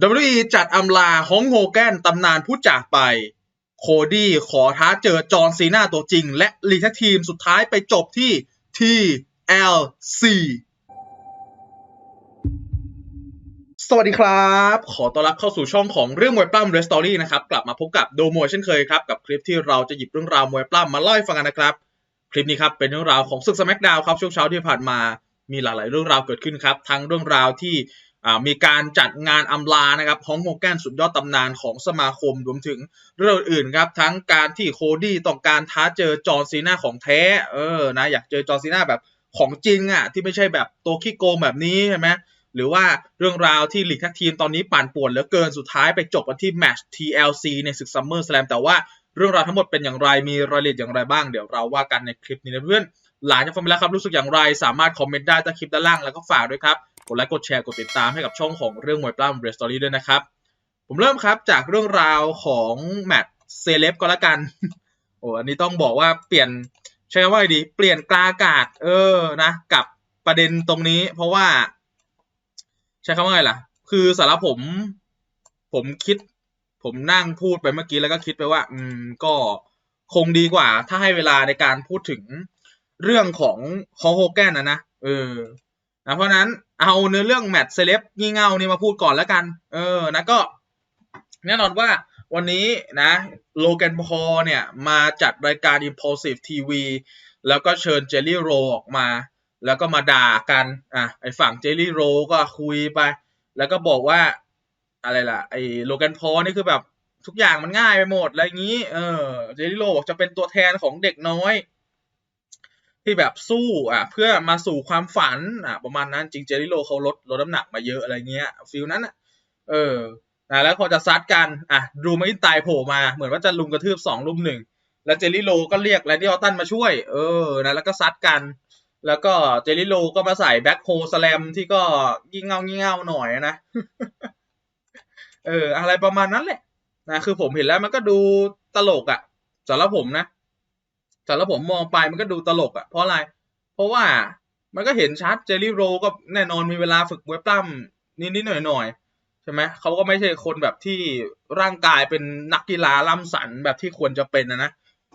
WWE จัดอำลาฮองโฮแกนตำนานผู้จากไป โคดี้ขอท้าเจอจอห์นซีนาตัวจริง และลีท็กทีมสุดท้ายไปจบที่ TLC สวัสดีครับ ขอต้อนรับเข้าสู่ช่องของเรื่องมวยปล้ำเรสตอรี่นะครับ กลับมาพบกับโดมวยเช่นเคยครับ กับคลิปที่เราจะหยิบเรื่องราวมวยปล้ำมาเล่าให้ฟังกันนะครับ คลิปนี้ครับเป็นเรื่องราวของศึกสมักดาวครับช่วงเช้าที่ผ่านมามีหลายๆเรื่องราวเกิดขึ้นครับ ทั้งเรื่องราวที่ มีการจัดงานอำลานะครับฮองโฮแกนสุดยอดตำนานของสมาคมรวมถึงเรื่องอื่นครับ ทั้งการที่โคดี้ต้องการท้าเจอจอร์ซีนาของแท้เออนะอยากเจอจอร์ซีนาแบบของจริงอะที่ไม่ใช่แบบตัวขี้โกงแบบนี้ใช่ไหมหรือว่าเรื่องราวที่ลีกทักทีมตอนนี้ปั่นป่วนเหลือเกินสุดท้ายไปจบกันที่แมตช์ TLC ในศึกซัมเมอร์สแลมแต่ว่าเรื่องราวทั้งหมดเป็นอย่างไรมีรายละเอียดอย่างไรบ้างเดี๋ยวเราว่ากันในคลิปนี้นะเพื่อนหลังจากฟังไปแล้วครับรู้สึกอย่างไร สามารถคอมเมนต์ได้ใต้คลิปด้านล่างแล้วก็ฝากด้วยครับ ดไลค์กดแชร์กดติดตามให้กับช่องของเรื่องมวยปล้ำเรสตอรี่ด้วยนะครับ ผมเริ่มครับจากเรื่องราวของแมตช์เซเลบก็แล้วกัน โอ้อันนี้ต้องบอกว่าเปลี่ยนใช้คำว่าไงดี เปลี่ยนกลาอากาศ เออนะ กับประเด็นตรงนี้ เพราะว่า ใช้คำว่าไงล่ะ คือสาระผม ผมคิด ผมนั่งพูดไปเมื่อกี้แล้วก็คิดไปว่า อืมก็คงดีกว่า ถ้าให้เวลาในการพูดถึงเรื่องของฮอโฮแกนนะนะเออ นะเพราะนั้นเอาเนื้อเรื่องแมตช์เซเลบงี่เง่านี่มาพูดก่อนแล้วกัน เออนะก็ แน่นอนว่าวันนี้นะโลแกนพอเนี่ย มาจัดรายการ Impulsive TV แล้วก็เชิญเจลลี่โรออกมา แล้วก็มาด่ากันอะไอฝั่งเจลลี่โรก็คุยไป แล้วก็บอกว่าอะไรล่ะ ไอโลแกนพอนี่คือแบบทุกอย่างมันง่ายไปหมดอะไรอย่างนี้ เออ เจลลี่โรบอกจะเป็นตัวแทนของเด็กน้อย ที่แบบสู้อะเพื่อมาสู่ความฝันอะประมาณนั้นจริงเจริโลเขาลดลดน้ำหนักมาเยอะอะไรเงี้ยฟิลนั้นอะเออนะแล้วพอจะซัดกันอะดูไม่ตายโผล่มาเหมือนว่าจะลุมกระทืบสองลุมหนึ่งแล้วเจริโลก็เรียกแรนดี้ออตตันมาช่วย เออนะแล้วก็ซัดกัน แล้วก็เจริโลก็มาใส่แบ็คโฮสแลมที่ก็ยิ่งเงายิ่งเงาหน่อยนะเอออะไรประมาณนั้นแหละนะคือผมเห็นแล้วมันก็ดูตลกอะสำหรับผมนะ แต่แล้วผมมองไปมันก็ดูตลกอะ่ะเพราะอะไร เพราะว่ามันก็เห็นชัดเจอรี่โรก็แน่นอนมีเวลาฝึกมวยปล้ำนิดๆหน่อยๆใช่ไหมเขาก็ไม่ใช่คนแบบที่ร่างกายเป็นนักกีฬาล่ำสันแบบที่ควรจะเป็นนะนะ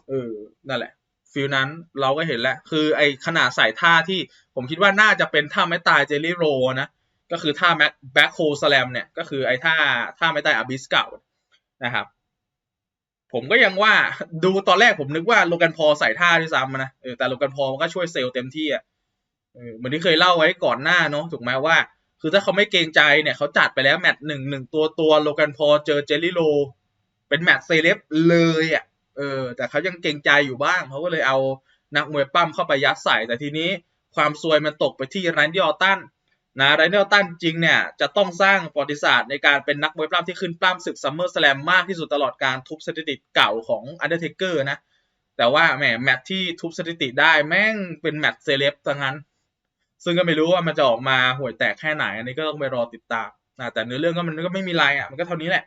เออนั่นแหละฟิลนั้นเราก็เห็นแล้ว คือไอขนาดใส่ท่าที่ผมคิดว่าน่าจะเป็นท่าไม่ตายเจอรี่โรนะก็คือท่าแบ็คแบ็คโฮสแลมเนี่ย ก็คือไอท่าท่าไม่ตายอบิสเก่านะครับ ผมก็ยังว่าดูตอนแรกผมนึกว่าโลกันพอใส่ท่าด้วยซ้ำนะเออแต่โลกันพอมันก็ช่วยเซลล์เต็มที่อะเออเหมือนที่เคยเล่าไว้ก่อนหน้าเนาะถูกไหมว่า คือถ้าเขาไม่เกรงใจเนี่ยเขาจัดไปแล้วแมตช์หนึ่งหนึ่งตัวตัวโลกันพอเจอเจลลี่โล เป็นแมตช์เซเลบเลยอะเออ แต่เขายังเกรงใจอยู่บ้างเขาก็เลยเอานักมวยปั้มเข้าไปยัดใส่แต่ทีนี้ความซวยมันตกไปที่แรนดี้ออตัน นะไรเนลตันจริงเนี่ยจะต้องสร้างประวัติศาสตร์ในการเป็นนักมวยปล้ำที่ขึ้นปล้ำศึกซัมเมอร์สแลมมากที่สุดตลอดการทุบสถิติเก่าของอันเดอร์เทเกอร์นะ แต่ว่าแหมแมตที่ทุบสถิติได้แม่งเป็นแมตเซเลบทั้งนั้น ซึ่งก็ไม่รู้ว่ามันจะออกมาห่วยแตกแค่ไหน อันนี้ก็ต้องไปรอติดตามนะแต่เนื้อเรื่องก็มันก็ไม่มีไรอะมันก็เท่านี้แหละ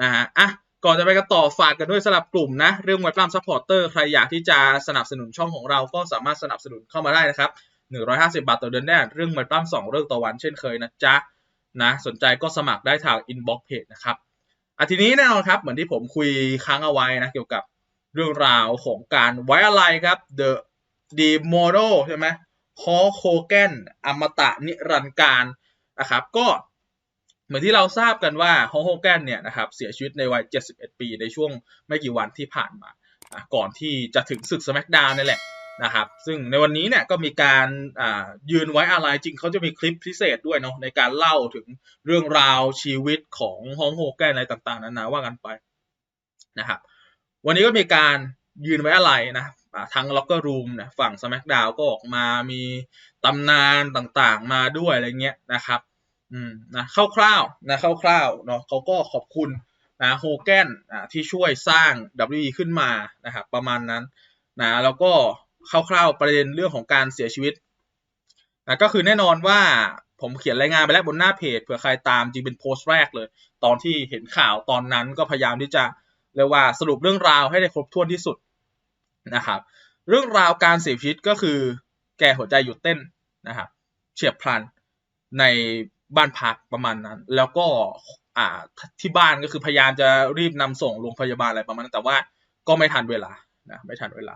นะฮะอะก่อนจะไปกันต่อฝากกันด้วยสำหรับกลุ่มนะ เรื่องมวยปล้ำซัพพอร์เตอร์ใครอยากที่จะสนับสนุนช่องของเราก็สามารถสนับสนุนเข้ามาได้นะครับ หนึ่งร้อยห้าสิบาทต่อเดือนได้เรื่องมวยปล้ำสองเรื่องต่อวันเช่นเคยนะจ๊ะนะสนใจก็สมัครได้ทางอินบ็อกเพจนะครับอะทีนี้แน่นอนครับเหมือนที่ผมคุยค้างเอาไว้นะเกี่ยวกับเรื่องราวของการไว้อะไรครับ The The Model ใช่ไหมฮอโคแกนอมตะนิรันดร์การนะครับก็เหมือนที่เราทราบกันว่าฮอโคแกนเนี่ยนะครับเสียชีวิตในวัย 71 ปีในช่วงไม่กี่วันที่ผ่านมาอะก่อนที่จะถึงศึกสมักดาวนี่แหละ นะครับซึ่งในวันนี้เนี่ยก็มีการยืนไว้อะไรจริงเขาจะมีคลิปพิเศษด้วยเนาะในการเล่าถึงเรื่องราวชีวิตของฮองโฮแกนอะไรต่างๆนานาว่ากันไปนะครับวันนี้ก็มีการยืนไว้อะไรนะทั้งล็อกเกอร์รูมนะฝั่งสมักดาวก็ออกมามีตำนานต่างๆมาด้วยอะไรเงี้ยนะครับอืมนะคร่าวๆนะคร่าวๆเนาะเขาก็ขอบคุณนะโฮแกนที่ช่วยสร้าง WE ขึ้นมานะครับประมาณนั้นนะแล้วก็ คร่าวๆประเด็นเรื่องของการเสียชีวิตนะก็คือแน่นอนว่าผมเขียนรายงานไปแล้วบนหน้าเพจเผื่อใครตามจริงเป็นโพสต์แรกเลย ตอนที่เห็นข่าวตอนนั้นก็พยายามที่จะเรียกว่าสรุปเรื่องราวให้ได้ครบถ้วนที่สุดนะครับ เรื่องราวการเสียชีวิตก็คือ แกหัวใจหยุดเต้นนะครับเฉียบพลันในบ้านพักประมาณนั้น แล้วก็อ่าที่บ้านก็คือพยายามจะรีบนำส่งโรงพยาบาลอะไรประมาณนั้นแต่ว่าก็ไม่ทันเวลานะไม่ทันเวลา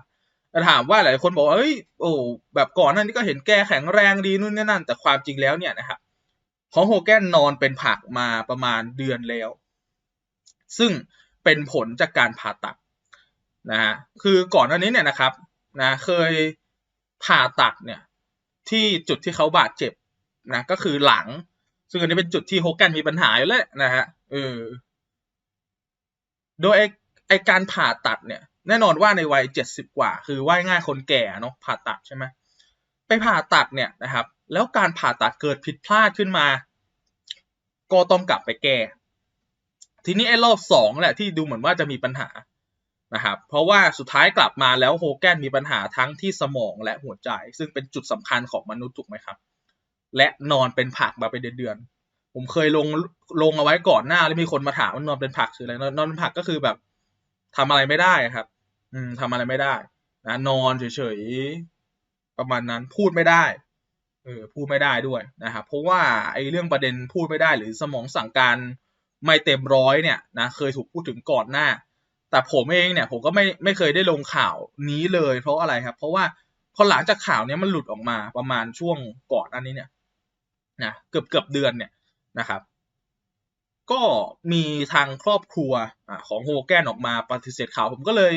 แต่ถามว่าหลายคนบอกเฮ้ยโอ้แบบก่อนหน้านี้ก็เห็นแกแข็งแรงดีนู่นนี่นั่น แต่ความจริงแล้วเนี่ยนะครับของโฮแกนนอนเป็นผักมาประมาณเดือนแล้ว ซึ่งเป็นผลจากการผ่าตัดนะฮะคือก่อนหน้านี้เนี่ยนะครับนะเคยผ่าตัดเนี่ยที่จุดที่เขาบาดเจ็บนะก็คือหลัง ซึ่งอันนี้เป็นจุดที่โฮแกนมีปัญหาอยู่แล้วนะฮะเออโดยไอไอการผ่าตัดเนี่ย แน่นอนว่าในวัยเจ็ดสิบกว่า คือว่าง่ายคนแก่เนาะผ่าตัดใช่ไหมไปผ่าตัดเนี่ยนะครับ แล้วการผ่าตัดเกิดผิดพลาดขึ้นมา ก็ต้องกลับไปแก้ ทีนี้ไอ้รอบสองแหละที่ดูเหมือนว่าจะมีปัญหานะครับเพราะว่าสุดท้ายกลับมาแล้วโฮแกนมีปัญหาทั้งที่สมองและหัวใจ ซึ่งเป็นจุดสำคัญของมนุษย์ถูกไหมครับ และนอนเป็นผักมาเป็นเดือนๆผมเคยลงลงเอาไว้ก่อนหน้าแล้วมีคนมาถามว่านอนเป็นผักคืออะไรนอนเป็นผักก็คือแบบทำอะไรไม่ได้ครับ อืมทำอะไรไม่ได้ นะนอนเฉยๆประมาณนั้นพูดไม่ได้เออพูดไม่ได้ด้วยนะครับเพราะว่าไอ้เรื่องประเด็นพูดไม่ได้หรือสมองสั่งการไม่เต็มร้อยเนี่ยนะเคยถูกพูดถึงก่อนหน้า แต่ผมเองเนี่ยผมก็ไม่ไม่เคยได้ลงข่าวนี้เลย เพราะอะไรครับ เพราะว่าพอหลังจากข่าวนี้มันหลุดออกมาประมาณช่วงก่อนอันนี้เนี่ยนะเกือบเกือบเดือนเนี่ยนะครับ ก็มีทางครอบครัวของโฮแกนออกมาปฏิเสธข่าวผมก็เลย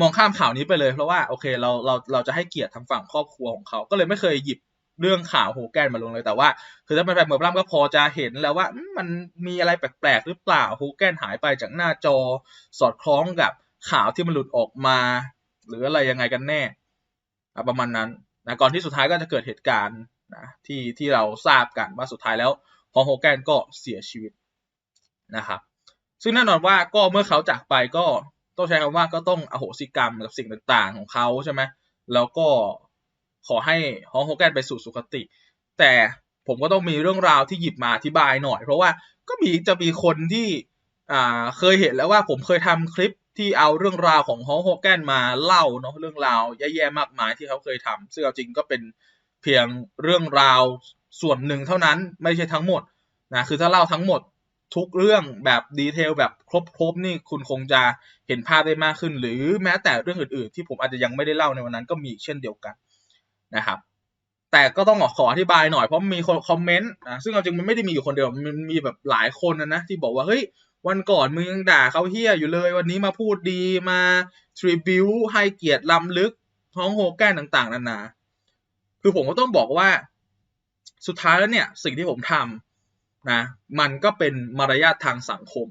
มองข้ามข่าวนี้ไปเลยเพราะว่าโอเคเราเราเราจะให้เกียรติทางฝั่งครอบครัวของเขา ก็เลยไม่เคยหยิบเรื่องข่าวโฮแกนมาลงเลยแต่ว่า คือถ้าเป็นแฟนเมืองปล้ำก็พอจะเห็นแล้วว่ามันมีอะไรแปลกๆหรือเปล่าโฮแกนหายไปจากหน้าจอสอดคล้องกับข่าวที่มันหลุดออกมา หรืออะไรยังไงกันแน่ประมาณนั้นนะก่อนที่สุดท้ายก็จะเกิดเหตุการณ์นะที่ที่เราทราบกันว่าสุดท้ายแล้วพอโฮแกนก็เสียชีวิตนะครับซึ่งแน่นอนว่าก็เมื่อเขาจากไปก็ ต้องใช้คำว่าก็ต้องอโหสิกรรมกับสิ่งต่างๆของเขาใช่ไหมแล้วก็ขอให้ฮองโฮแกนไปสู่สุคติ แต่ผมก็ต้องมีเรื่องราวที่หยิบมาอธิบายหน่อย เพราะว่าก็มีจะมีคนที่อ่าเคยเห็นแล้วว่าผมเคยทำคลิปที่เอาเรื่องราวของฮองโฮแกนมาเล่าเนาะเรื่องราวแย่ๆมากมายที่เขาเคยทำซึ่งเอาจริงก็เป็นเพียงเรื่องราวส่วนหนึ่งเท่านั้นไม่ใช่ทั้งหมดนะคือถ้าเล่าทั้งหมด ทุกเรื่องแบบดีเทลแบบครบๆนี่คุณคงจะเห็นภาพได้มากขึ้น หรือแม้แต่เรื่องอื่นๆ ที่ผมอาจจะยังไม่ได้เล่าในวันนั้นก็มีเช่นเดียวกันนะครับ แต่ก็ต้องขออธิบายหน่อยเพราะมีคนคอมเมนต์นะซึ่งเอาจริงมันไม่ได้มีอยู่คนเดียวมันมีแบบหลายคนนะนะที่บอกว่าเฮ้ยวันก่อนมึงยังด่าเขาเฮี้ยอยู่เลย วันนี้มาพูดดีมาทริบิวให้เกียรติล้ำลึกท้องโฮแกนต่างๆนานาคือผมก็ต้องบอกว่า สุดท้ายแล้วเนี่ย สิ่งที่ผมทำ นะมันก็เป็นมารยาททางสังคม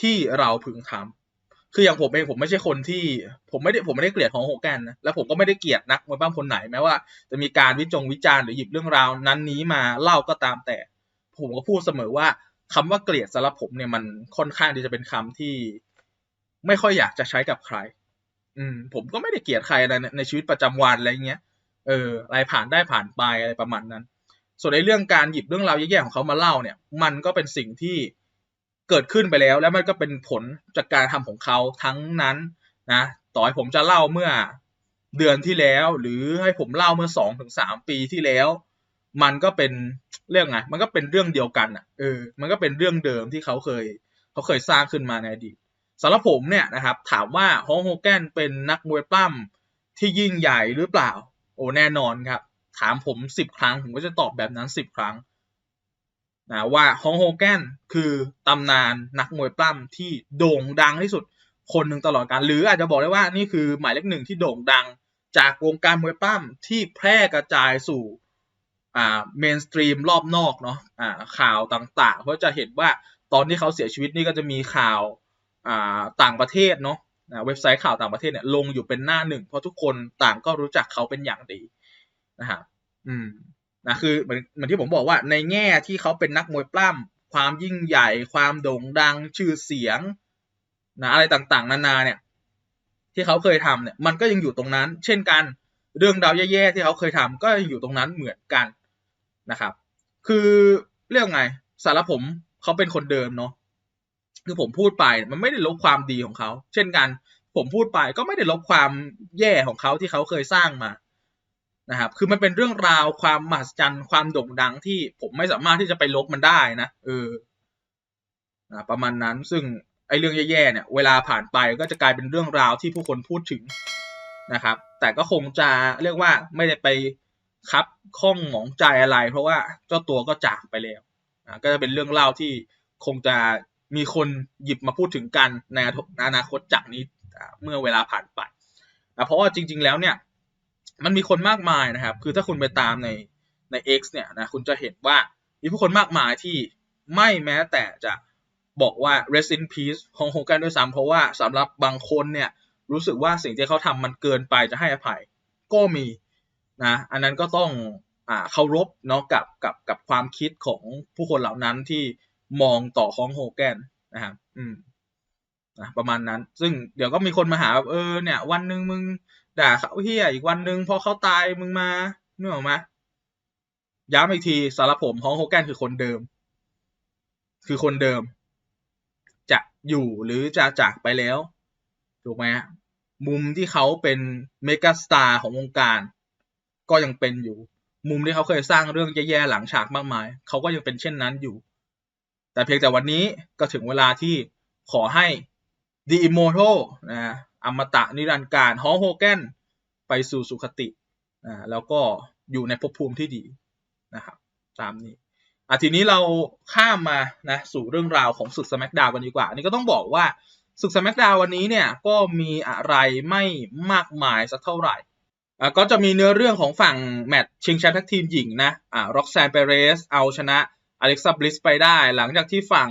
ที่เราพึงทำคืออย่างผมเองผมไม่ใช่คนที่ผมไม่ได้ผมไม่ได้เกลียดของโฮแกนนะแล้วผมก็ไม่ได้เกลียดนักมวยปั้มคนไหนแม้ว่าจะมีการวิจงวิจารณ์หรือหยิบเรื่องราว นั้นนี้มาเล่าก็ตามแต่ ผมก็พูดเสมอว่าคำว่าเกลียดสำหรับผมเนี่ยมันค่อนข้างที่จะเป็นคำที่ไม่ค่อยอยากจะใช้กับใคร อืม ผมก็ไม่ได้เกลียดใครในในชีวิตประจำวันอะไรเงี้ย เอออะไรผ่านได้ผ่านไปอะไรประมาณนั้น ส่วนในเรื่องการหยิบเรื่องราวแย่ๆของเขามาเล่าเนี่ย มันก็เป็นสิ่งที่เกิดขึ้นไปแล้ว แล้วมันก็เป็นผลจากการทำของเขาทั้งนั้นนะต่อให้ผมจะเล่าเมื่อเดือนที่แล้ว หรือให้ผมเล่าเมื่อสองถึงสามปีที่แล้ว มันก็เป็นเรื่องไงมันก็เป็นเรื่องเดียวกันอะเออ มันก็เป็นเรื่องเดิมที่เขาเคย เขาเคยสร้างขึ้นมาในอดีตสำหรับผมเนี่ยนะครับ ถามว่าฮองโฮแกนเป็นนักมวยปล้ำที่ยิ่งใหญ่หรือเปล่า โอ้แน่นอนครับ ถามผมสิบครั้ง ผมก็จะตอบแบบนั้นสิบครั้งนะว่าฮองโฮแกนคือตำนานนักมวยปล้ำที่โด่งดังที่สุดคนหนึ่งตลอดกาลหรืออาจจะบอกได้ว่านี่คือหมายเลขหนึ่งที่โด่งดัง จากวงการมวยปล้ำที่แพร่กระจายสู่อ่าเมนสตรีมรอบนอกเนาะอ่าข่าวต่างๆ เพราะจะเห็นว่าตอนที่เขาเสียชีวิตนี่ก็จะมีข่าวอ่าต่างประเทศเนาะเว็บไซต์ข่าวต่างประเทศเนี่ยลงอยู่เป็นหน้าหนึ่ง เพราะทุกคนต่างก็รู้จักเขาเป็นอย่างดี นะครับอืมนะคือเหมือนเหมือนที่ผมบอกว่าในแง่ที่เขาเป็นนักมวยปล้ำความยิ่งใหญ่ความโด่งดังชื่อเสียงนะอะไรต่างๆ นานาเนี่ย ที่เขาเคยทำเนี่ย มันก็ยังอยู่ตรงนั้น เช่นกัน เรื่องดาวแย่ๆที่เขาเคยทำก็ยังอยู่ตรงนั้นเหมือนกันนะครับ คือเรื่องไงสารผมเขาเป็นคนเดิมเนาะคือผมพูดไปมันไม่ได้ลบความดีของเขา เช่นกัน ผมพูดไปก็ไม่ได้ลบความแย่ของเขาที่เขาเคยสร้างมา นะครับ คือมันเป็นเรื่องราวความมหัศจรรย์ความโด่งดังที่ผมไม่สามารถที่จะไปลบมันได้นะ เออนะประมาณนั้น ซึ่งไอ้เรื่องแย่ๆเนี่ย เวลาผ่านไปก็จะกลายเป็นเรื่องราวที่ผู้คนพูดถึงนะครับ แต่ก็คงจะเรียกว่าไม่ได้ไปคับข้องหมองใจอะไร เพราะว่าเจ้าตัวก็จากไปแล้วนะก็จะเป็นเรื่องเล่าที่คงจะมีคนหยิบมาพูดถึงกันในอนาคตจากนี้เมื่อเวลาผ่านไปนะเพราะว่าจริง ๆ แล้วเนี่ย มันมีคนมากมายนะครับ คือถ้าคุณไปตามในใน X เนี่ยนะคุณจะเห็นว่ามีผู้คนมากมายที่ไม่แม้แต่จะบอกว่า rest in peace ของโฮกันด้วยซ้ำเพราะว่าสำหรับบางคนเนี่ยรู้สึกว่าสิ่งที่เขาทำมันเกินไปจะให้อภัย ก็มีนะอันนั้นก็ต้องอ่าเคารพเนาะกับกับกับความคิดของผู้คนเหล่านั้นที่มองต่อของโฮแกนนะครับอืมนะประมาณนั้น ซึ่งเดี๋ยวก็มีคนมาหาแบบเออเนี่ย วันหนึ่งมึง ด่าเขาเฮียอีกวันหนึ่งพอเขาตายมึงมาเนื้อออกมาย้ำอีกทีสารผมของโฮแกนคือคนเดิม คือคนเดิม จะอยู่หรือจะจากไปแล้วถูกไหมมุมที่เขาเป็นเมกาสตาร์ของวงการ ก็ยังเป็นอยู่ มุมที่เขาเคยสร้างเรื่องแย่ๆหลังฉากมากมาย เขาก็ยังเป็นเช่นนั้นอยู่ แต่เพียงแต่วันนี้ก็ถึงเวลาที่ขอให้ The Immortal นะ อมตะนิรันดร์การฮอโฮแกนไปสู่สุคตินะแล้วก็อยู่ในภพภูมิที่ดีนะครับตามนี้อะทีนี้เราข้ามมานะสู่เรื่องราวของศึกสมักดาวกันดีกว่า อันนี้ก็ต้องบอกว่าศึกสมักดาววันนี้เนี่ยก็มีอะไรไม่มากมายสักเท่าไหร่อะก็จะมีเนื้อเรื่องของฝั่งแมตช์ชิงแชมป์ท็กทีมหญิงนะอ่าร็อกแซนเปเรสเอาชนะอเล็กซ่าบลิสไปได้ หลังจากที่ฝั่ง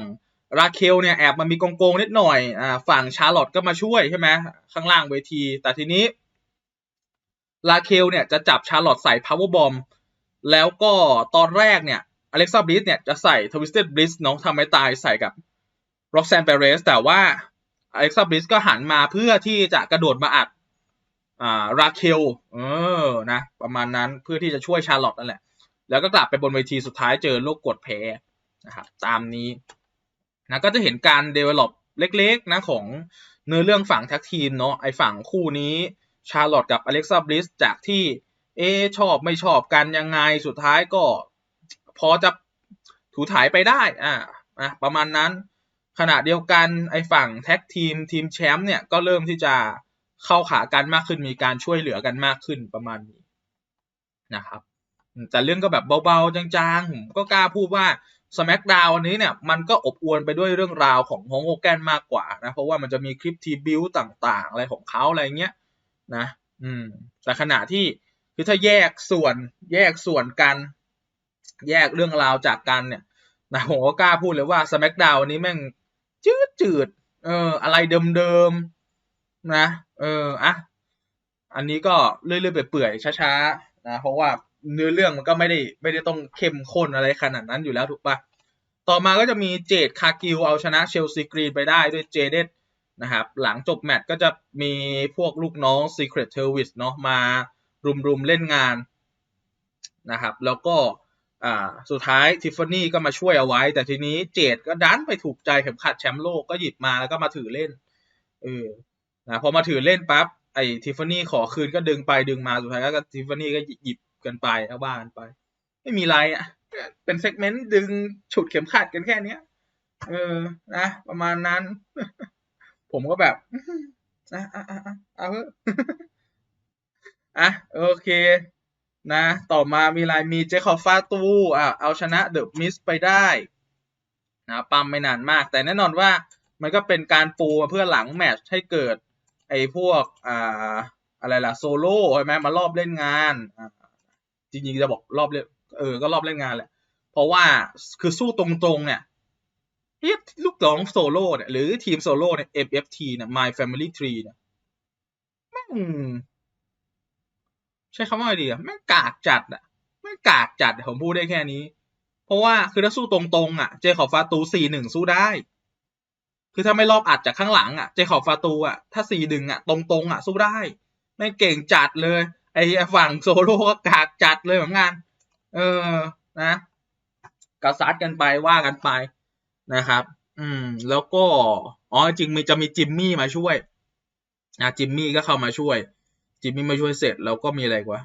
ราเคลเนี่ยแอบมามีโกงๆนิดหน่อยอ่าฝั่งชาร์ลอตก็มาช่วยใช่ไหมข้างล่างเวที แต่ทีนี้ราเคลเนี่ยจะจับชาร์ลอตใส่พาวเวอร์บอมแล้วก็ตอนแรกเนี่ยอเล็กซ่าบลิสเนี่ยจะใส่ทวิสเต็ดบลิสน้องทำให้ตายใส่กับร็อกแซนเปเรสแต่ว่าอเล็กซ่าบลิสก็หันมาเพื่อที่จะกระโดดมาอัดอ่าราเคลเออนะประมาณนั้นเพื่อที่จะช่วยชาร์ลอตนั่นแหละ แล้วก็กลับไปบนเวทีสุดท้ายเจอโรคกดแพ้นะครับตามนี้ นะก็จะเห็นการ develop เล็กๆนะของเนื้อเรื่องฝั่งแท็กทีมเนาะไอฝั่งคู่นี้ชาร์ลอตกับอเล็กซ่าบลิสจากที่เอชอบไม่ชอบกันยังไงสุดท้ายก็พอจะถูถ่ายไปได้อ่านะประมาณนั้น ขณะเดียวกันไอฝั่งแท็กทีมทีมแชมป์เนี่ยก็เริ่มที่จะเข้าขากันมากขึ้นมีการช่วยเหลือกันมากขึ้นประมาณนี้นะครับ แต่เรื่องก็แบบเบาๆจางๆผมก็กล้าพูดว่าสมักดาวันนี้เนี่ยมันก็อบอวลไปด้วยเรื่องราวของฮงโอแกนมากกว่านะเพราะว่ามันจะมีคลิปทีบิวต่างๆ อะไรของเขาอะไรเงี้ยนะ อืม แต่ขณะที่คือถ้าแยกส่วนแยกส่วนกัน แยกเรื่องราวจากกันเนี่ยนะผมก็กล้าพูดเลยว่าสมักดาววันนี้แม่งจืดจืดเออ อะไรเดิมๆนะ เอออะอันนี้ก็เรื่อยๆไปเปื่อยช้าๆนะเพราะว่า เนื้อเรื่องมันก็ไม่ได้ไม่ได้ต้องเข้มข้นอะไรขนาดนั้นอยู่แล้วถูกปะต่อมาก็จะมีเจดคากิวเอาชนะเชลซีกรีนไปได้ด้วยเจเดตนะครับ หลังจบแมตช์ก็จะมีพวกลูกน้อง Secret Service เนาะมารุมๆเล่นงานนะครับ แล้วก็อ่าสุดท้ายทิฟฟานี่ก็มาช่วยเอาไว้ แต่ทีนี้เจดก็ดันไปถูกใจเข็มขัดแชมป์โลกก็หยิบมาแล้วก็มาถือเล่นเออนะพอมาถือเล่นปั๊บไอ้ทิฟฟานี่ขอคืนก็ดึงไปดึงมาสุดท้ายก็ทิฟฟานี่ก็หยิบ กันไปเอาบ้านไป ไม่มีไรอะ เป็นเซกเมนต์ดึงฉุดเข็มขัดกันแค่เนี้ย เออ นะ ประมาณนั้น ผมก็แบบอะอะอะเอาเถอะอะ โอเค นะ ต่อมามีลายมีเจคอบฟาตูอะ เอาชนะเดอะมิสไปได้นะปั๊มไม่นานมาก แต่แน่นอนว่ามันก็เป็นการปูเพื่อหลังแมตช์ให้เกิด ไอ้พวกอ่าอะไรล่ะ โซโล่ใช่ไหมมา รอบเล่นงานอ่า จริงๆจะบอกรอบเล่นเออก็รอบเล่นงานแหละ เพราะว่าคือสู้ตรงๆเนี่ยเฮ้ยลูกน้องโซโล่เนี่ยหรือทีมโซโล่เนี่ย MFT เนี่ย My Family Tree เนี่ยแม่งใช้คำว่าอะไรดีอะแม่งกากจัดอะแม่งกากจัดผมพูดได้แค่นี้ เพราะว่าคือถ้าสู้ตรงๆอะเจคอบฟาตูสี่หนึ่งสู้ได้ คือถ้าไม่รอบอัดจากข้างหลังอะเจคอบฟาตูอะถ้าสี่ดึงอะตรงๆอะสู้ได้ไม่เก่งจัดเลย ไอ้ฝั่งโซโล่ก็กากจัดเลยเหมือนกัน เออ นะกระซัดกันไปว่ากันไปนะครับ อืม แล้วก็ อ๋อ จริงมีจะมีจิมมี่มาช่วยนะจิมมี่ก็เข้ามาช่วย จิมมี่มาช่วยเสร็จแล้วก็มีอะไรกว่า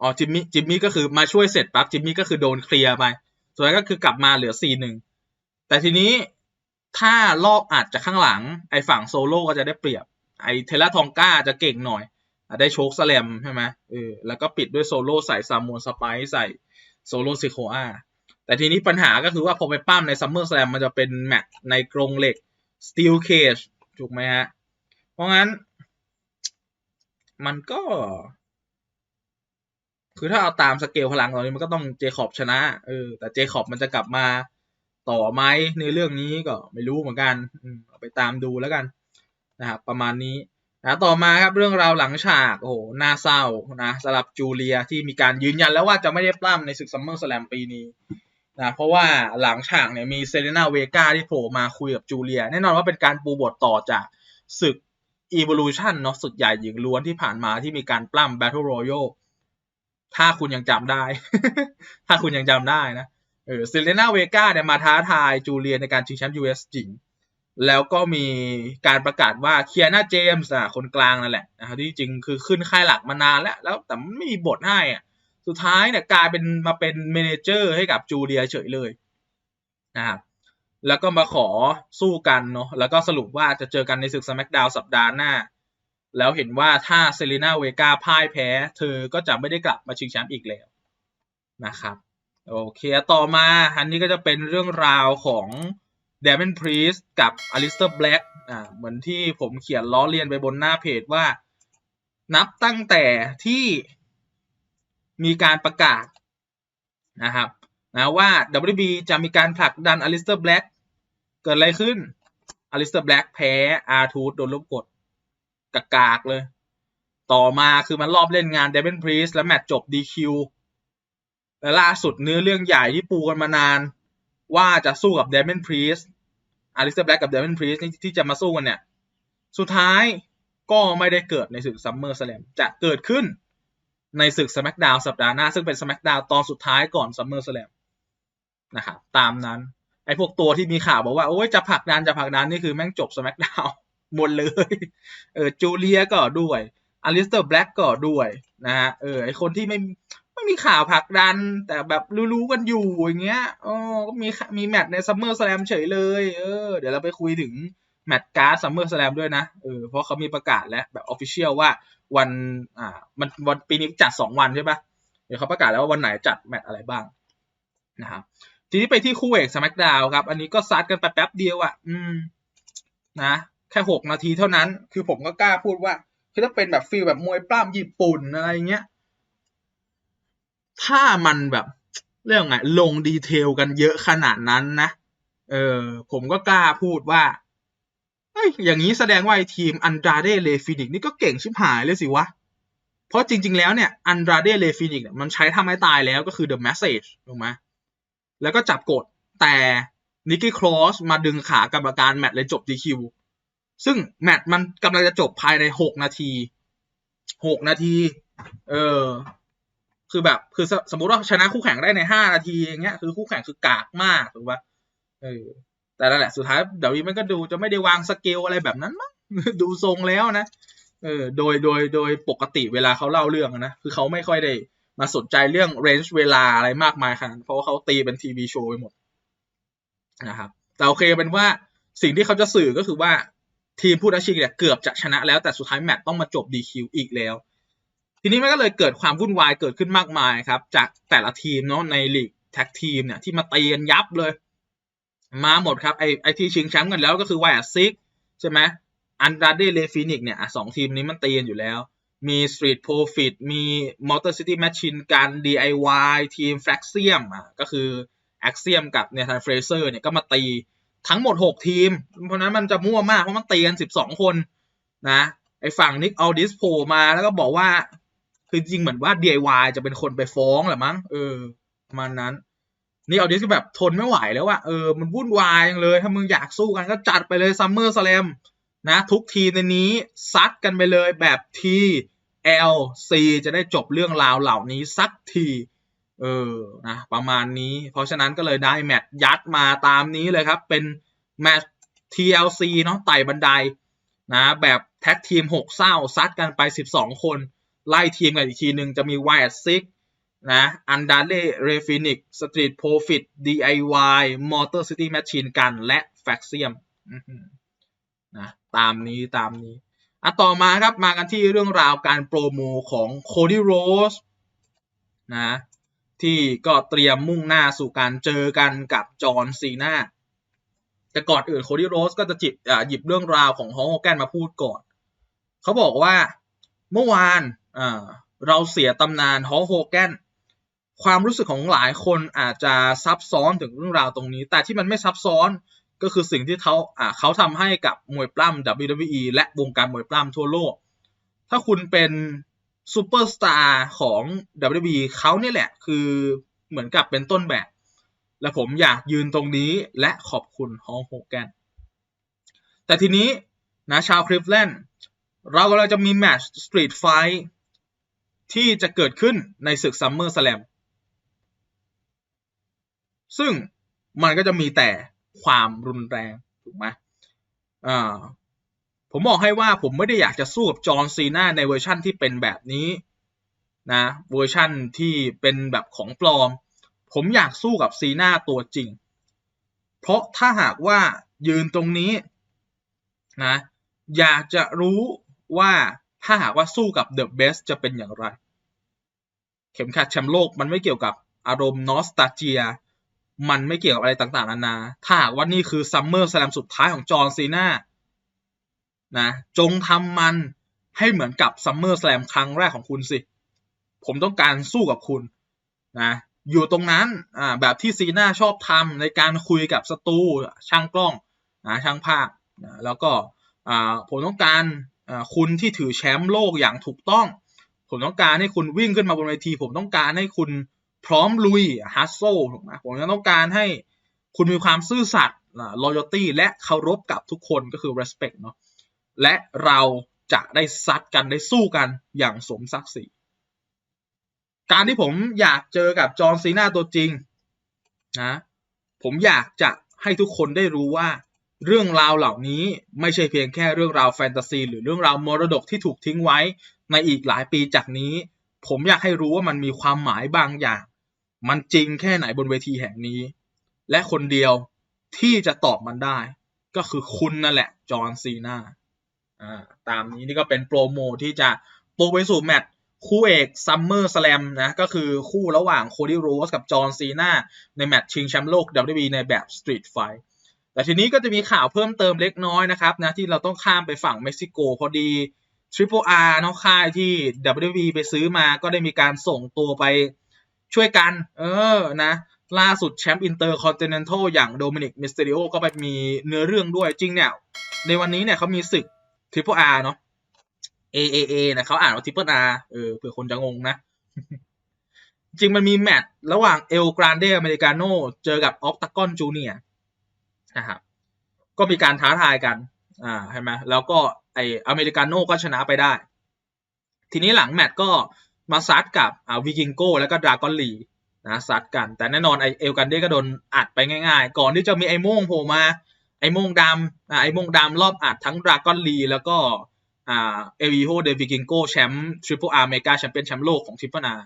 อ๋อ จิมมี่ จิมมี่ก็คือมาช่วยเสร็จปั๊บ จิมมี่ก็คือโดนเคลียร์ไป ส่วนั้นก็คือกลับมาเหลือสี่หนึ่ง แต่ทีนี้ถ้ารอบอัดจากข้างหลัง ไอ้ฝั่งโซโล่ก็จะได้เปรียบ ไอ้เทเลทองก้าจะเก่งหน่อย ได้โชคสแลมใช่ไหมเออแล้วก็ปิดด้วยโซโล่ใส่ซามอนสไปซ์ใส่โซโล่ซิโคอาแต่ทีนี้ปัญหาก็คือว่าพอไปปั้มในซัมเมอร์สแลมมันจะเป็นแมตช์ในกรงเหล็กสตีลเคจถูกไหมฮะ เพราะงั้น มันก็ คือถ้าเอาตามสเกลพลังตอนนี้มันก็ต้องเจคอบชนะ เออ แต่เจคอบมันจะกลับมาต่อไหมในเรื่องนี้ก็ไม่รู้เหมือนกัน อืมไปตามดูแล้วกันนะครับประมาณนี้ นะต่อมาครับเรื่องราวหลังฉากโอ้โหน่าเศร้านะสำหรับจูเลียที่มีการยืนยันแล้วว่าจะไม่ได้ปล้ำในศึกซัมเมอร์สแลมปีนี้นะเพราะว่าหลังฉากเนี่ยมีเซเลนาเวกาที่โผล่มาคุยกับจูเลีย แน่นอนว่าเป็นการปูบทต่อจากศึก Evolution เนาะศึกใหญ่หญิงล้วนที่ผ่านมาที่มีการปล้ำ Battle Royal ถ้าคุณยังจำได้ ถ้าคุณยังจำได้นะเออเซเลนาเวกาเนี่ยมาท้าทายจูเลียในการชิงแชมป์ US หญิง แล้วก็มีการประกาศว่าเคียนาเจมส์อะคนกลางนั่นแหละนะครับที่จริงคือขึ้นค่ายหลักมานานแล้ว แล้วแต่ไม่มีบทให้อะสุดท้ายเนี่ยกลายเป็นมาเป็นเมนเจอร์ให้กับจูเลียเฉยเลยนะครับแล้วก็มาขอสู้กันเนาะแล้วก็สรุปว่าจะเจอกันในศึก SmackDown สัปดาห์หน้า แล้วเห็นว่าถ้าเซเลนาเวกาพ่ายแพ้ เธอก็จะไม่ได้กลับมาชิงแชมป์อีกแล้วนะครับ โอเค ต่อมาอันนี้ก็จะเป็นเรื่องราวของ เดม o นพรีสกับอลิสเตอร์แบล็กอ่าเหมือนที่ผมเขียนล้อเลียนไปบนหน้าเพจว่า นับตั้งแต่ที่มีการประกาศนะครับนะว่า WB จะมีการผลักดันอลิสเตอร์แบล็กเกิดอะไรขึ้นอลิสเตอร์แบล็กแพ้อาร์ทูโดนลบกดกากากเลย ต่อมาคือมันรอบเล่นงานเดม o นพรีสและแมตช์จบ DQ และล่าสุดเนื้อเรื่องใหญ่ที่ปูกันมานาน ว่าจะสู้กับเดม o นพรีสอลิสเตอร์แบล็กกับเดม o นพรีสที่จะมาสู้กันเนี่ย สุดท้ายก็ไม่ได้เกิดในศึกซัมเมอร์สแลมจะเกิดขึ้นในศึก SmackDown สัปดาห์หน้า ซึ่งเป็น SmackDown ตอนสุดท้ายก่อน SummerSlam นะครับตามนั้น ไอ้พวกตัวที่มีข่าวบอกว่า โอ้ยจะผลักดันจะผลักดันนี่คือแม่งจบ SmackDown หมดเลย เออจูเลียก็ด้วยอลิสเตอร์แบล็กก็ด้วยนะฮะเออไอคนที่ไม่ ไม่มีข่าวผลักดัน แต่แบบรู้ๆกันอยู่อย่างเงี้ยอ๋อก็มีมีแมตช์ใน SummerSlam เฉยเลย เออ เดี๋ยวเราไปคุยถึงแมตช์การ์ด SummerSlam ด้วยนะ เออ เพราะเขามีประกาศแล้วแบบออฟฟิเชียลว่าวัน อ่า มันวันปีนี้จัดสองวันใช่ปะเดี๋ยวเขาประกาศแล้วว่าวันไหนจัดแมตช์อะไรบ้างนะครับทีนี้ไปที่คู่เอกสมัคดาวครับ อันนี้ก็ซัดกันไปแป๊บเดียวอะ่ะ อืม นะ แค่หกนาทีเท่านั้น คือผมก็กล้าพูดว่า คือถ้าเป็นแบบฟีลแบบมวยปล้ำญี่ปุ่นอะไรเงี้ย ถ้ามันแบบเรื่องไงลงดีเทลกันเยอะขนาดนั้นนะ เออ ผมก็กล้าพูดว่าเฮ้ยอย่างนี้แสดงว่าทีมอันดราเดเลฟินิกนี่ก็เก่งชิบหายเลยสิวะ เพราะจริง ๆ แล้วเนี่ยอันดราเดเลฟินิกมันใช้ทำให้ตายแล้วก็คือ The Message ถูกไหมแล้วก็จับกดแต่นิกกี้ครอสมาดึงขากรรมการแมตช์เลยจบ DQ ซึ่งแมตช์มันกำลังจะจบภายในหกนาทีหกนาที เออ คือแบบคือสมมุติว่าชนะคู่แข่งได้ในห้านาทีอย่างเงี้ยคือคู่แข่งคือกากมากถูกปะเออแต่นั่นแหละสุดท้ายเดี๋ยวมันก็ดูจะไม่ได้วางสเกลอะไรแบบนั้นมั้งดูทรงแล้วนะเออโดยโดยโดยปกติเวลาเขาเล่าเรื่องนะคือเขาไม่ค่อยได้มาสนใจเรื่องเรนจ์เวลาอะไรมากมายขนาดเพราะว่าเขาตีเป็นทีวีโชว์ไปหมดนะครับแต่โอเคเป็นว่าสิ่งที่เขาจะสื่อก็คือว่าทีมผู้ท้าชิงเนี่ยเกือบจะชนะแล้วแต่สุดท้ายแมตช์ต้องมาจบดีคิวอีกแล้ว ทีนี้มันก็เลยเกิดความวุ่นวายเกิดขึ้นมากมายครับ จากแต่ละทีมเนาะในลีกแท็กทีมเนี่ยที่มาตีกันยับเลย มาหมดครับไอไอที่ชิงแชมป์กันแล้วก็คือไวท์ซิกใช่ไหมอันดราเดเลฟินิกเนี่ยสองทีมนี้มันตีกันอยู่แล้ว มีสตรีทโปรฟิตมีมอเตอร์ซิตี้แมชชีนกัน DIY ทีมแฟลกเซียมอะก็คือแอคเซียมกับเนทันเฟรเซอร์เนี่ยก็มาตีทั้งหมด 6 ทีม เพราะนั้นมันจะมั่วมากเพราะมันตีกัน 12 คนนะไอฝั่งนิกเอาดิสโพมาแล้วก็บอกว่า คือจริงเหมือนว่า DIY จะเป็นคนไปฟ้องแหละมั้งเออประมาณนั้น นี่เอาดิสก็แบบทนไม่ไหวแล้วอะเออมันวุ่นวายจังเลย ถ้ามึงอยากสู้กันก็จัดไปเลยซัมเมอร์สแลมนะ ทุกทีในนี้ซัดกันไปเลยแบบทีเอลซีจะได้จบเรื่องราวเหล่านี้สักทีเออนะประมาณนี้ เพราะฉะนั้นก็เลยได้แมตช์ยัดมาตามนี้เลยครับ เป็นแมตช์ TLC เนาะไต่บันไดนะแบบแท็กทีม 6 เศร้าซัดกันไป 12 คน ไล่ทีมกันอีกทีหนึ่งจะมี Wyatt Six นะอันดาเล่เรฟินิกสตรีทโปรฟิต DIY มอเตอร์ซิตี้แมชชีนกัน และแฟกเซียมนะตามนี้ตามนี้อะต่อมาครับมากันที่เรื่องราวการโปรโมของโคดี้โรสนะที่ก็เตรียมมุ่งหน้าสู่การเจอกันกับจอห์นซีนาแต่ก่อนอื่นโคดี้โรสก็จะจิบหยิบเรื่องราวของฮอลโกแกนมาพูดก่อน เขาบอกว่าเมื่อวาน เราเสียตำนานฮอลโฮแกนความรู้สึกของหลายคนอาจจะซับซ้อนถึงเรื่องราวตรงนี้ แต่ที่มันไม่ซับซ้อนก็คือสิ่งที่เขาเขาทำให้กับมวยปล้ำ WWE และวงการมวยปล้ำทั่วโลก ถ้าคุณเป็นซูเปอร์สตาร์ของ WWE เขาเนี่ยแหละคือเหมือนกับเป็นต้นแบบ และผมอยากยืนตรงนี้และขอบคุณฮอลโฮแกนแต่ทีนี้นะชาวคลิฟแลนด์เรากำลังจะมีแมตช์สตรีทไฟ ที่จะเกิดขึ้นในศึกซัมเมอร์สแลมซึ่งมันก็จะมีแต่ความรุนแรงถูกไหมอ่าผมบอกให้ว่าผมไม่ได้อยากจะสู้กับจอห์นซีนาในเวอร์ชั่นที่เป็นแบบนี้นะเวอร์ชั่นที่เป็นแบบของปลอม ผมอยากสู้กับซีนาตัวจริง เพราะถ้าหากว่ายืนตรงนี้นะอยากจะรู้ว่า ถ้าหากว่าสู้กับเดอะเบสจะเป็นอย่างไร เข็มขัดแชมป์โลกมันไม่เกี่ยวกับอารมณ์นอสตาเจีย มันไม่เกี่ยวกับอะไรต่างๆนานา ถ้าหากว่านี่คือซัมเมอร์สแลมสุดท้ายของจอร์นซีนานะจงทำมันให้เหมือนกับซัมเมอร์สแลมครั้งแรกของคุณสิ ผมต้องการสู้กับคุณนะ อยู่ตรงนั้นอ่าแบบที่ซีน่าชอบทำในการคุยกับสตูช่างกล้องนะช่างภาพนะแล้วก็อ่าผมต้องการ คุณที่ถือแชมป์โลกอย่างถูกต้อง ผมต้องการให้คุณวิ่งขึ้นมาบนเวที ผมต้องการให้คุณพร้อมลุยฮัสโซถูกไหมผมยังต้องการให้คุณมีความซื่อสัตย์ loyalty และเคารพกับทุกคนก็คือ respect เนาะและเราจะได้ซัดกันได้สู้กันอย่างสมศักดิ์ศรีการที่ผมอยากเจอกับจอห์นซีนาตัวจริงนะผมอยากจะให้ทุกคนได้รู้ว่า เรื่องราวเหล่านี้ไม่ใช่เพียงแค่เรื่องราวแฟนตาซีหรือเรื่องราวมรดกที่ถูกทิ้งไว้ในอีกหลายปีจากนี้ ผมอยากให้รู้ว่ามันมีความหมายบางอย่าง มันจริงแค่ไหนบนเวทีแห่งนี้ และคนเดียวที่จะตอบมันได้ ก็คือคุณนั่นแหละ จอห์นซีนาตามนี้นี่ก็เป็นโปรโมที่จะโปรไปสู่แมตช์คู่เอกซัมเมอร์สแลมนะ ก็คือคู่ระหว่างโคดี้โรสกับจอห์นซีนาในแมตช์ชิงแชมป์โลก WWE ในแบบสตรีทไฟ แต่ทีนี้ก็จะมีข่าวเพิ่มเติมเล็กน้อยนะครับนะที่เราต้องข้ามไปฝั่งเม็กซิโกพอดี Triple R เนาะค่ายที่ WWE ไปซื้อมาก็ได้มีการส่งตัวไปช่วยกัน เออนะล่าสุดแชมป์อินเตอร์คอนติเนนทัลอย่างโดมินิกมิสเตริโอก็ไปมีเนื้อเรื่องด้วยจริงเนี่ย ในวันนี้เนี่ยเขามีศึกทริปเปิลอาร์เนาะ AAA นะเขาอ่านว่าทริปเปิลอาร์เออเผื่อคนจะงงนะ จริงมันมีแมตช์ระหว่างเอลกรานเดอเมริกาโนเจอกับออกตากอนจูเนีย นะครับก็มีการท้าทายกันอ่าใช่ไหมแล้วก็ไออเมริกาโน่ก็ชนะไปได้ ทีนี้หลังแมตช์ก็มาซัดกับอ่าวิกิงโก้แล้วก็ดราก้อนลีนะซัดกัน แต่แน่นอนไอเอลกันเด้ก็โดนอัดไปง่ายๆ ก่อนที่จะมีไอโม่งโผล่มาไอโม่งดำอ่าไอโม่งดำรอบอัดทั้งดราก้อนลีแล้วก็อ่าเอวิโฮเดวิกิงโก้แชมป์ทริปเปิลอาร์เมกาแชมเปี้ยนแชมป์โลกของทริปเปิลอาร์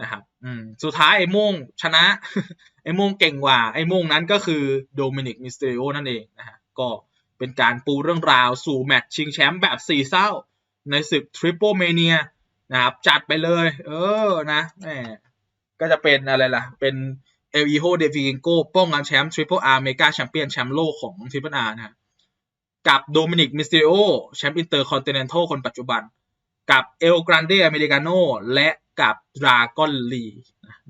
นะครับอืมสุดท้ายไอโม่งชนะ ไอโม่งเก่งกว่า ไอโม่งนั้นก็คือโดมินิกมิสเตริโอนั่นเองนะฮะก็เป็นการปูเรื่องราวสู่แมตช์ชิงแชมป์แบบสี่เศร้า ในศึกทริปเปิลเมเนียนะครับจัดไปเลย เออนะแหมก็จะเป็นอะไรล่ะ เป็นเอลีโฮเดวิกิงโกป้องกันแชมป์ทริปเปิลอาร์เมกาแชมเปี้ยนแชมป์โลกของทริปเปิลอาร์นะกับโดมินิกมิสเตโอแชมป์อินเตอร์คอนติเนนทัลคนปัจจุบัน กับเอลกรันเดอเมริกาโนและ กับดราก้อนลี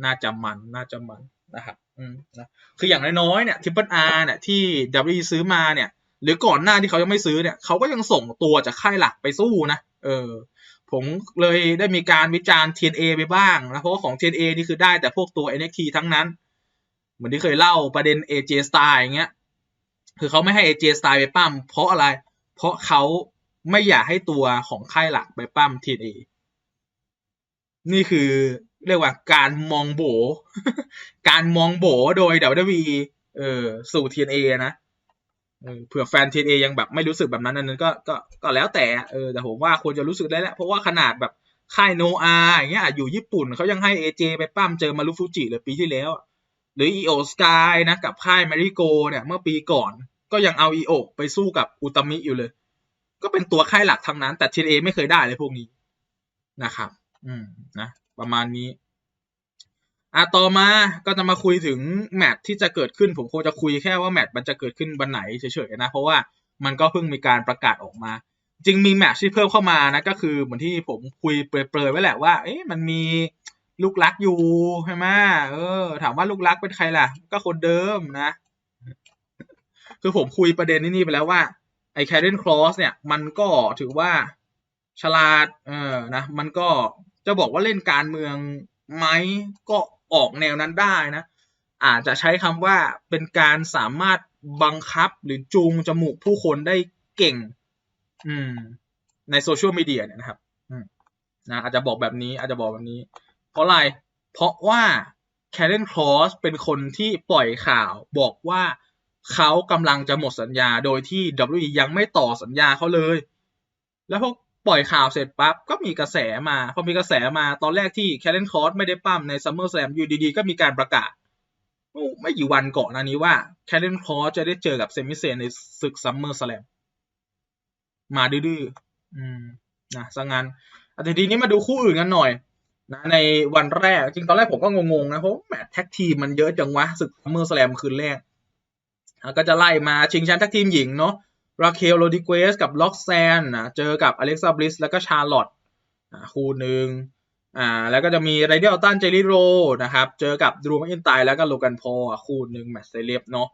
น่าจะมันน่าจะมันนะครับอืมนะคืออย่างน้อยๆเนี่ยทิปเปิลอาร์เนี่ยที่ดับซื้อมาเนี่ย หรือก่อนหน้าที่เขายังไม่ซื้อเนี่ยเขาก็ยังส่งตัวจากค่ายหลักไปสู้นะเออผมเลยได้มีการวิจารณ์ TNA ไปบ้างนะเพราะของ TNA นี่คือได้แต่พวกตัว NXT ทั้งนั้น เหมือนที่เคยเล่าประเด็น AJ Style อย่างเงี้ยคือเขาไม่ให้ AJ Style ไปปั้มเพราะอะไร เพราะเขาไม่อยากให้ตัวของค่ายหลักไปปั้ม TNA นี่คือเรียกว่าการมองโบ การมองโบโดย WWE เออสู่ TNA นะเผื่อแฟนทีเอยังแบบไม่รู้สึกแบบนั้นนั้นก็ก็ก็แล้วแต่เออแต่ผมว่าควรจะรู้สึกได้แหละเพราะว่าขนาดแบบค่ายโนอาอย่างเงี้ยอยู่ญี่ปุ่นเขายังให้เอเจไปปั้มเจอมารุฟูจิเลยปีที่แล้ว หรืออีโอสกายนะ กับค่ายแมริโกเนี่ยเมื่อปีก่อน ก็ยังเอาอีโอไปสู้กับอุตมิอยู่เลย ก็เป็นตัวค่ายหลักทั้งนั้น แต่ทีเอไม่เคยได้เลยพวกนี้นะครับ อืมนะประมาณนี้อะต่อมาก็จะมาคุยถึงแมตช์ที่จะเกิดขึ้นผมคงจะคุยแค่ว่าแมตช์มันจะเกิดขึ้นวันไหนเฉยๆนะเพราะว่ามันก็เพิ่งมีการประกาศออกมา จริงมีแมตช์ที่เพิ่มเข้ามานะก็คือเหมือนที่ผมคุยเปรยๆไว้แหละว่า เอ๊ะมันมีลูกรักอยู่ใช่ไหมเออ ถามว่าลูกรักเป็นใครล่ะ ก็คนเดิมนะ คือผมคุยประเด็นนี่ไปแล้วว่า ไอ้แคเดนคลอสเนี่ย มันก็ถือว่าฉลาด เออนะ มันก็ จะบอกว่าเล่นการเมืองไหมก็ออกแนวนั้นได้นะ อาจจะใช้คำว่าเป็นการสามารถบังคับหรือจูงจมูกผู้คนได้เก่ง อืม ในโซเชียลมีเดียเนี่ยนะครับ อืมนะอาจจะบอกแบบนี้ อาจจะบอกแบบนี้ เพราะอะไร เพราะว่าแคเ e นคลอสเป็นคนที่ปล่อยข่าวบอกว่าเขากำลังจะหมดสัญญาโดยที่ WWE ยังไม่ต่อสัญญาเขาเลย แล้วพอ ปล่อยข่าวเสร็จปั๊บก็มีกระแสมา พอมีกระแสมาตอนแรกที่แค l นคอ r สไม่ได้ปั้มในซัมเมอร์ l ลมอยู่ดีๆ ก็มีการประกาศ ไม่กี่วันก่อนหน้านี้ว่าแค l นคอ r สจะได้เจอกับเซมิเซนในศึกซัมเมอร์ l ลมมาดื้อๆอืมนะสังงานแต่ทีนี้มาดูคู่อื่นกันหน่อยนะในวันแรก จริงตอนแรกผมก็งงๆนะเพราะแมตแท็กทีมมันเยอะจังวะศึกซัมเมอร์ l ลมคืนแรกก็จะไล่มาชิงแชมป์แท็กทีมหญิงเนาะ ราเคลโรดิเกสกับล็อกแซนนะเจอกับอเล็กซาบลิสแล้วก็ชาร์ลอตคู่หนึ่งอ่าแล้วก็จะมีไรเดลตันเจลิโรนะครับเจอกับดรูมอินไตแล้วก็โลกันพอคู่หนึ่งแมตช์เซเลบเนาะ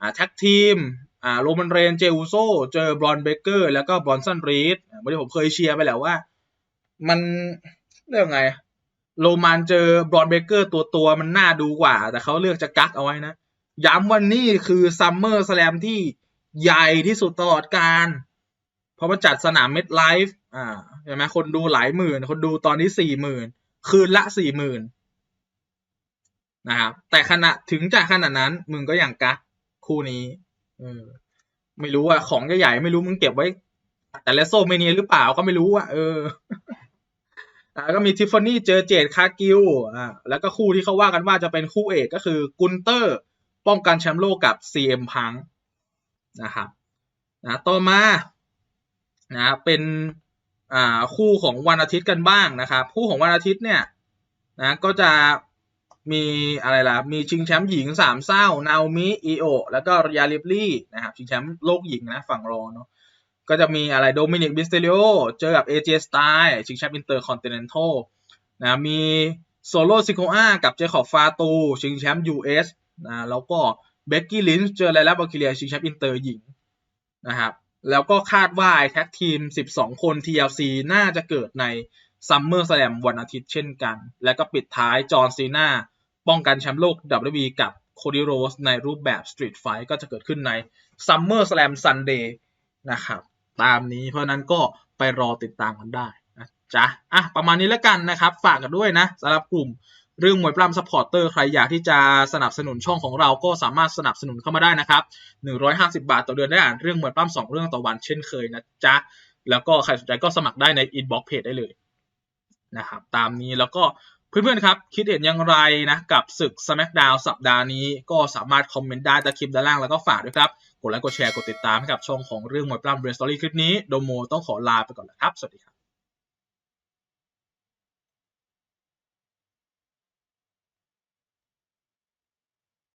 อ่าแท็กทีมอ่าโรมันเรนเจอุโซเจอบรอนเบเกอร์แล้วก็บรอนสันรีดวันนี้ผมเคยเชียร์ไปแล้วว่า มันเรื่องไงโรมันเจอบรอนเบเกอร์ตัวตัวมันน่าดูกว่า แต่เขาเลือกจะกักเอาไว้นะ ย้ำว่านี่คือซัมเมอร์สแลมที่ ใหญ่ที่สุดตลอดการ เพราะมันจัดสนามเม็ดไลฟ์อ่าใช่ไหมคนดูหลายหมื่น คนดูตอนนี้สี่หมื่นคืนละสี่หมื่นนะครับแต่ขณะถึงจากขนาดนั้น มึงก็อย่างกักคู่นี้เออไม่รู้ว่าของใหญ่ๆไม่รู้มึงเก็บไว้ แต่เลโซเมเนียหรือเปล่าก็ไม่รู้อะเอออ่าก็มีทิฟฟานี่เจอเจดคากิลอ่าแล้วก็คู่ที่เขาว่ากันว่าจะเป็นคู่เอกก็คือกุนเตอร์ ป้องกันแชมป์โลกกับ CM พัง นะครับนะต่อมานะเป็นคู่ของวันอาทิตย์กันบ้างนะครับ คู่ของวันอาทิตย์เนี่ยนะก็จะมีอะไรล่ะมีชิงแชมป์หญิงสามเศร้านาโอมิอีโอแล้วก็ยาลิบลี่นะครับชิงแชมป์โลกหญิงนะฝั่งรอเนาะก็จะมีอะไรโดมินิกบิสเตริโอเจอกับเอเจสไตล์ชิงแชมป์อินเตอร์คอนติเนนทัลนะมีโซโลซิโคอากับเจคอบฟาตูชิงแชมป์ US นะแล้วก็ เบกกี้ลินช์เจอไรลับอลคิเลียชิงแชมป์อินเตอร์หญิงนะครับแล้วก็คาดว่าไอแท็กทีม 12 คน TLC น่าจะเกิดในซัมเมอร์สแลมวันอาทิตย์เช่นกัน แล้วก็ปิดท้ายจอห์นซีนาป้องกันแชมป์โลก WWE กับโคดิโรสในรูปแบบสตรีทไฟก็จะเกิดขึ้นในซัมเมอร์สแลมซันเดย์นะครับตามนี้เพราะนั้นก็ไปรอติดตามกันได้นะจ๊ะอะประมาณนี้แล้วกันนะครับ ฝากกันด้วยนะสำหรับกลุ่ม เรื่องมวยปล้ำซัพพอร์เตอร์ใครอยากที่จะสนับสนุนช่องของเราก็สามารถสนับสนุนเข้ามาได้นะครับ 150 บาทต่อเดือนได้อ่านเรื่องมวยปล้ำสองเรื่องต่อวันเช่นเคยนะจ๊ะ แล้วก็ใครสนใจก็สมัครได้ในอินบ็อกเพจได้เลยนะครับตามนี้แล้วก็เพื่อนๆครับ คิดเห็นอย่างไรนะกับศึก SmackDown สัปดาห์นี้ก็สามารถคอมเมนต์ได้ใต้คลิปด้านล่างแล้วก็ฝากด้วยครับกดไลค์กดแชร์กดติดตามให้กับช่องของเรื่องมวยปล้ำเรสตอรี่คลิปนี้โดโมต้องขอลาไปก่อนแล้วครับ สวัสดีครับ